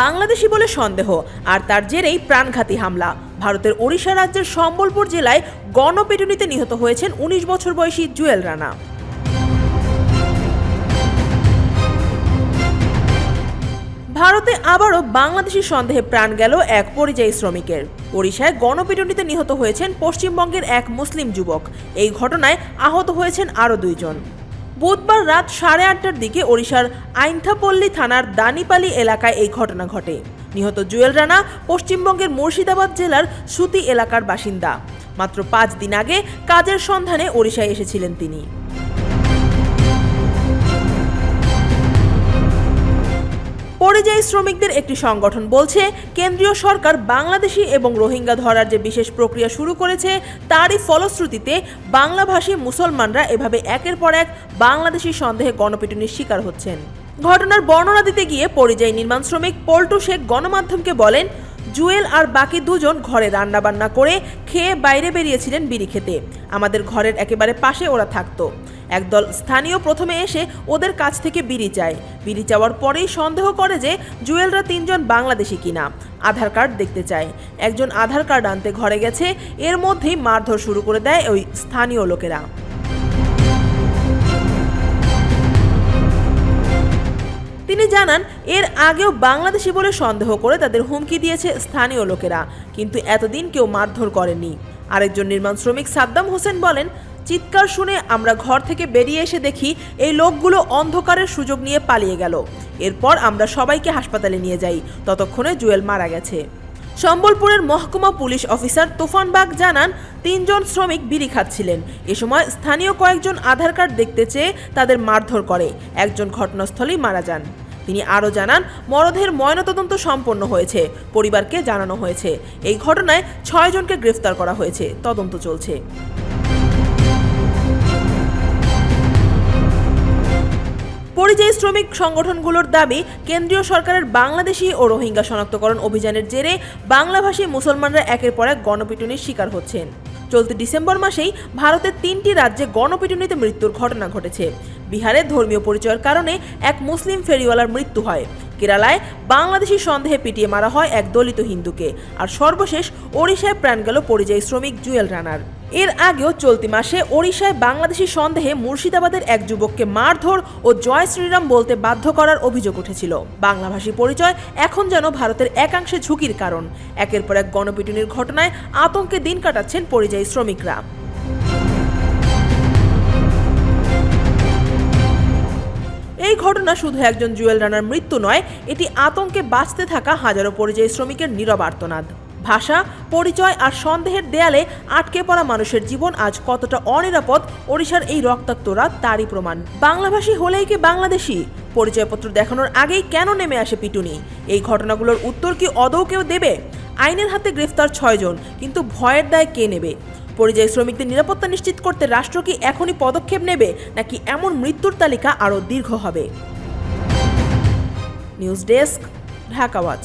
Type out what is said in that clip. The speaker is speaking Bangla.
বাংলাদেশি বলে সন্দেহ, আর তার জেরেই প্রাণঘাতী হামলা। ভারতের ওড়িশা রাজ্যের সম্বলপুর জেলায় গণপিটুনিতে নিহত হয়েছেন উনিশ বছর বয়সী জুয়েল রানা। ভারতে আবারও বাংলাদেশি সন্দেহে প্রাণ গেল এক পরিযায়ী শ্রমিকের। ওড়িশায় গণপিটুনিতে নিহত হয়েছেন পশ্চিমবঙ্গের এক মুসলিম যুবক। এই ঘটনায় আহত হয়েছেন আরও দুইজন। বুধবার রাত সাড়ে আটটার দিকে ওড়িশার আইনথাপল্লী থানার দানিপালি এলাকায় এই ঘটনা ঘটে। নিহত জুয়েল রানা পশ্চিমবঙ্গের মুর্শিদাবাদ জেলার সুতি এলাকার বাসিন্দা। মাত্র পাঁচ দিন আগে কাজের সন্ধানে ওড়িশায় এসেছিলেন তিনি। পরিযায়ী শ্রমিকদের একটি সংগঠন বলছে, কেন্দ্রীয় সরকার বাংলাদেশি এবং রোহিঙ্গা ধরার যে বিশেষ প্রক্রিয়া শুরু করেছে, তারই ফলশ্রুতিতে বাংলাভাষী মুসলমানরা এভাবে একের পর এক বাংলাদেশি সন্দেহে গণপিটুনির শিকার হচ্ছেন। ঘটনার বর্ণনা দিতে গিয়ে পরিযায়ী নির্মাণ শ্রমিক পল্টু শেখ গণমাধ্যমকে বলেন, জুয়েল আর বাকি দুজন ঘরে রান্নাবান্না করে খেয়ে বাইরে বেরিয়েছিলেন বিড়ি খেতে। আমাদের ঘরের একেবারে পাশে ওরা থাকতো। একদল স্থানীয় প্রথমে এসে ওদের কাছ থেকে বিড়ি চায়। বিড়ি চাওয়ার পরেই সন্দেহ করে যে জুয়েলরা তিনজন বাংলাদেশি কিনা। আধার কার্ড দেখতে চায়। একজন আধার কার্ড আনতে ঘরে গেছে। এর মধ্যেই মারধর শুরু করে দেয় ওই স্থানীয় লোকেরা। তিনি জানান, এর আগেও বাংলাদেশি বলে সন্দেহ করে তাদের হুমকি দিয়েছে স্থানীয় লোকেরা। কিন্তু এতদিন কেউ মারধর করেনি। আরেকজন নির্মাণ শ্রমিক সাদ্দাম হোসেন বলেন চিৎকার শুনে আমরা ঘর থেকে বেরিয়ে এসে দেখি এই লোকগুলো অন্ধকারের সুযোগ নিয়ে পালিয়ে গেল। এরপর আমরা সবাইকে হাসপাতালে নিয়ে যাই। ততক্ষণে জুয়েল মারা গেছে। সম্বলপুরের মহকুমা পুলিশ অফিসার তুফান বাগ জানান, তিনজন শ্রমিক বিড়ি খাচ্ছিলেন। এ সময় স্থানীয় কয়েকজন আধার কার্ড দেখতে চেয়ে তাদের মারধর করে। একজন ঘটনাস্থলেই মারা যান। তিনি আরও জানান, মরদেহের ময়নাতদন্ত সম্পন্ন হয়েছে। পরিবারকে জানানো হয়েছে। এই ঘটনায় ছয়জনকে গ্রেফতার করা হয়েছে। তদন্ত চলছে। পরিযায়ী শ্রমিক সংগঠনগুলোর দাবি, কেন্দ্রীয় সরকারের বাংলাদেশি ও রোহিঙ্গা শনাক্তকরণ অভিযানের জেরে বাংলাভাষী মুসলমানরা একের পর এক গণপিটুনির শিকার হচ্ছেন। চলতি ডিসেম্বর মাসেই ভারতের তিনটি রাজ্যে গণপিটুনিতে মৃত্যুর ঘটনা ঘটেছে। বিহারে ধর্মীয় পরিচয়ের কারণে এক মুসলিম ফেরিওয়ালার মৃত্যু হয়। কেরালায় বাংলাদেশি সন্দেহে পিটিয়ে মারা হয় এক দলিত হিন্দুকে। আর সর্বশেষ ওড়িশায় প্রাণ গেল পরিযায়ী শ্রমিক জুয়েল রানার। এর আগেও চলতি মাসে ওড়িশায় বাংলাদেশি সন্দেহে মুর্শিদাবাদের এক যুবককে মারধর ও জয় শ্রীরাম বলতে বাধ্য করার অভিযোগ উঠেছিল। বাংলাভাষী পরিচয় এখন যেন ভারতের একাংশে ঝুঁকির কারণ। একের পর এক গণপিটুনির ঘটনায় আতঙ্কে দিন কাটাচ্ছেন পরিযায়ী শ্রমিকরা। এই ঘটনা শুধু একজন জুয়েল রানার মৃত্যু নয়, এটি আতঙ্কে বাঁচতে থাকা হাজারো পরিযায়ী শ্রমিকের নীরব আর্তনাদ। ভাষা, পরিচয় আর সন্দেহের দেয়ালে আটকে পড়া মানুষের জীবন আজ কতটা অনিরাপদ, ওড়িশার এই রক্তাক্ত রাত তারই প্রমাণ। বাংলাভাষী হলেই কি বাংলাদেশি? পরিচয়পত্র দেখানোর আগেই কেন নেমে আসে পিটুনি? এই ঘটনাগুলোর উত্তর কি অদৌ কেউ দেবে? আইনের হাতে গ্রেফতার ছয়জন কিন্তু ভয়ের দায় কে নেবে? পরিযায়ী শ্রমিকদের নিরাপত্তা নিশ্চিত করতে রাষ্ট্র কি এখনই পদক্ষেপ নেবে, নাকি এমন মৃত্যুর তালিকা আরও দীর্ঘ হবে? News desk, Dhaka Watch.